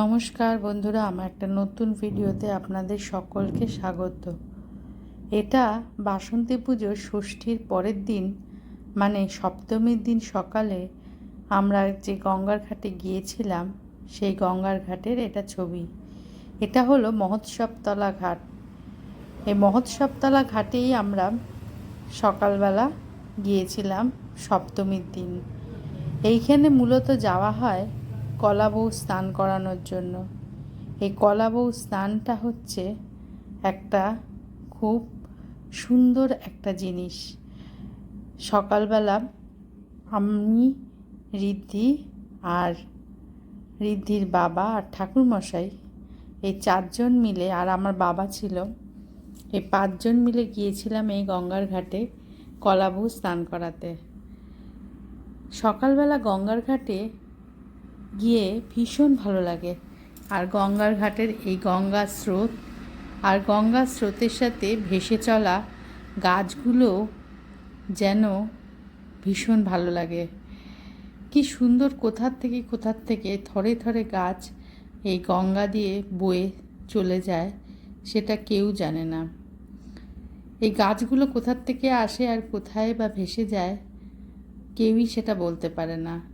নমস্কার বন্ধুরা, আমার একটা নতুন ভিডিওতে আপনাদের সকলকে স্বাগত। এটা বাসন্তী পুজোর ষষ্ঠীর পরের দিন মানে সপ্তমীর দিন সকালে আমরা যে গঙ্গার ঘাটে গিয়েছিলাম, সেই গঙ্গার ঘাটের এটা ছবি। এটা হলো মহোৎসবতলা ঘাট। এই মহোৎসবতলা ঘাটেই আমরা সকালবেলা গিয়েছিলাম সপ্তমীর দিন। এইখানে মূলত যাওয়া হয় কলাবউ স্নান করানোর জন্য। এই কলাবউ স্নানটা হচ্ছে একটা খুব সুন্দর একটা জিনিস। সকালবেলা আমি, ঋদ্ধি আর ঋদ্ধির বাবা আর ঠাকুরমশাই এই চারজন মিলে আর আমার বাবা ছিল, এই পাঁচজন মিলে গিয়েছিলাম এই গঙ্গার ঘাটে কলাবউ স্নান করাতে। সকালবেলা গঙ্গার ঘাটে গিয়ে ভীষণ ভালো লাগে। আর গঙ্গার ঘাটের এই গঙ্গার স্রোত, আর গঙ্গার স্রোতের সাথে ভেসে চলা গাছগুলো যেন ভীষণ ভালো লাগে। কি সুন্দর কোথার থেকে কোথার থেকে থরে থরে গাছ এই গঙ্গা দিয়ে বয়ে চলে যায়, সেটা কেউ জানে না। এই গাছগুলো কোথার থেকে আসে আর কোথায় বা ভেসে যায়, কেউই সেটা বলতে পারে না।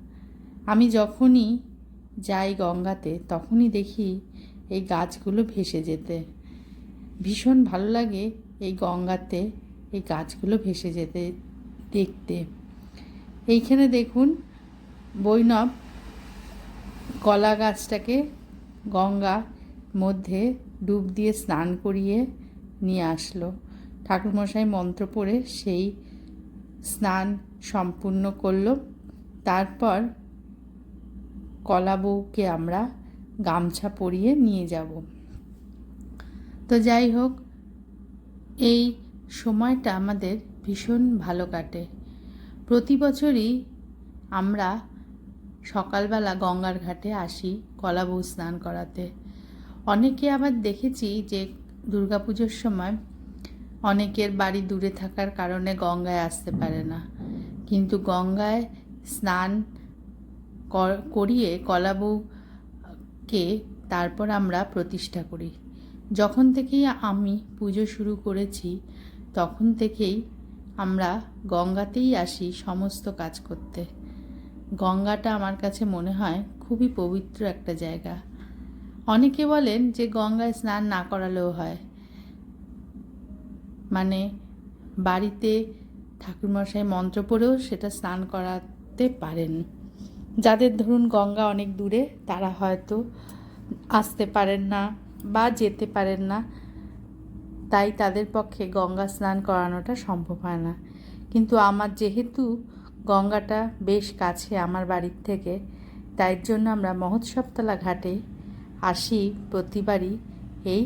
আমি যখনই যাই গঙ্গাতে, তখনই দেখি এই গাছগুলো ভেসে যেতে। ভীষণ ভালো লাগে এই গঙ্গাতে এই গাছগুলো ভেসে যেতে দেখতে। এইখানে দেখুন বৈনব কলা গাছটাকে গঙ্গা মধ্যে ডুব দিয়ে স্নান করিয়ে নিয়ে আসলো। ঠাকুরমশাই মন্ত্র পড়ে সেই স্নান সম্পূর্ণ করল। তারপর কলা বউকে আমরা গামছা পরিয়ে নিয়ে যাব। তো যাই হোক, এই সময়টা আমাদের ভীষণ ভালো কাটে। প্রতি বছরই আমরা সকালবেলা গঙ্গার ঘাটে আসি কলা বউ স্নান করাতে। অনেকে আবার দেখেছি যে দুর্গাপুজোর সময় অনেকের বাড়ি দূরে থাকার কারণে গঙ্গায় আসতে পারে না। কিন্তু গঙ্গায় স্নান করিয়ে কলাবউকে তারপর আমরা প্রতিষ্ঠা করি। যখন থেকেই আমি পুজো শুরু করেছি, তখন থেকেই আমরা গঙ্গাতেই আসি সমস্ত কাজ করতে। গঙ্গাটা আমার কাছে মনে হয় খুবই পবিত্র একটা জায়গা। অনেকে বলেন যে গঙ্গায় স্নান না করালেও হয়। মানে বাড়িতে ঠাকুরমশাই মন্ত্র পড়েও সেটা স্নান করাতে পারেন। যাদের ধরুন গঙ্গা অনেক দূরে, তারা হয়তো আসতে পারেন না বা যেতে পারেন না। তাই তাদের পক্ষে গঙ্গা স্নান করানোটা সম্ভব হয় না। কিন্তু আমার যেহেতু গঙ্গাটা বেশ কাছে আমার বাড়ির থেকে, তাই জন্য আমরা মহোৎসবতলা ঘাটে আসি প্রতিবারই এই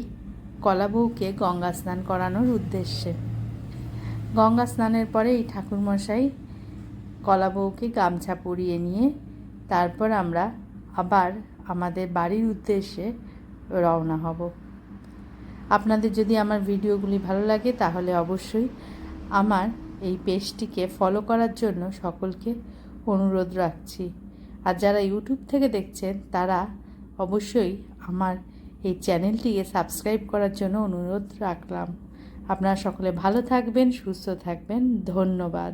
কলাবউকে গঙ্গা স্নান করানোর উদ্দেশ্যে। গঙ্গা স্নানের পরে এই ঠাকুরমশাই কলাবউকে গামছা পরিয়ে নিয়ে তারপর আমরা আবার আমাদের বাড়ির উদ্দেশ্যে রওনা হব। আপনাদের যদি আমার ভিডিওগুলি ভালো লাগে তাহলে অবশ্যই আমার এই পেজটিকে ফলো করার জন্য সকলকে অনুরোধ রাখছি। আর যারা ইউটিউব থেকে দেখছেন, তারা অবশ্যই আমার এই চ্যানেলটিকে সাবস্ক্রাইব করার জন্য অনুরোধ রাখলাম। আপনারা সকলে ভালো থাকবেন, সুস্থ থাকবেন। ধন্যবাদ।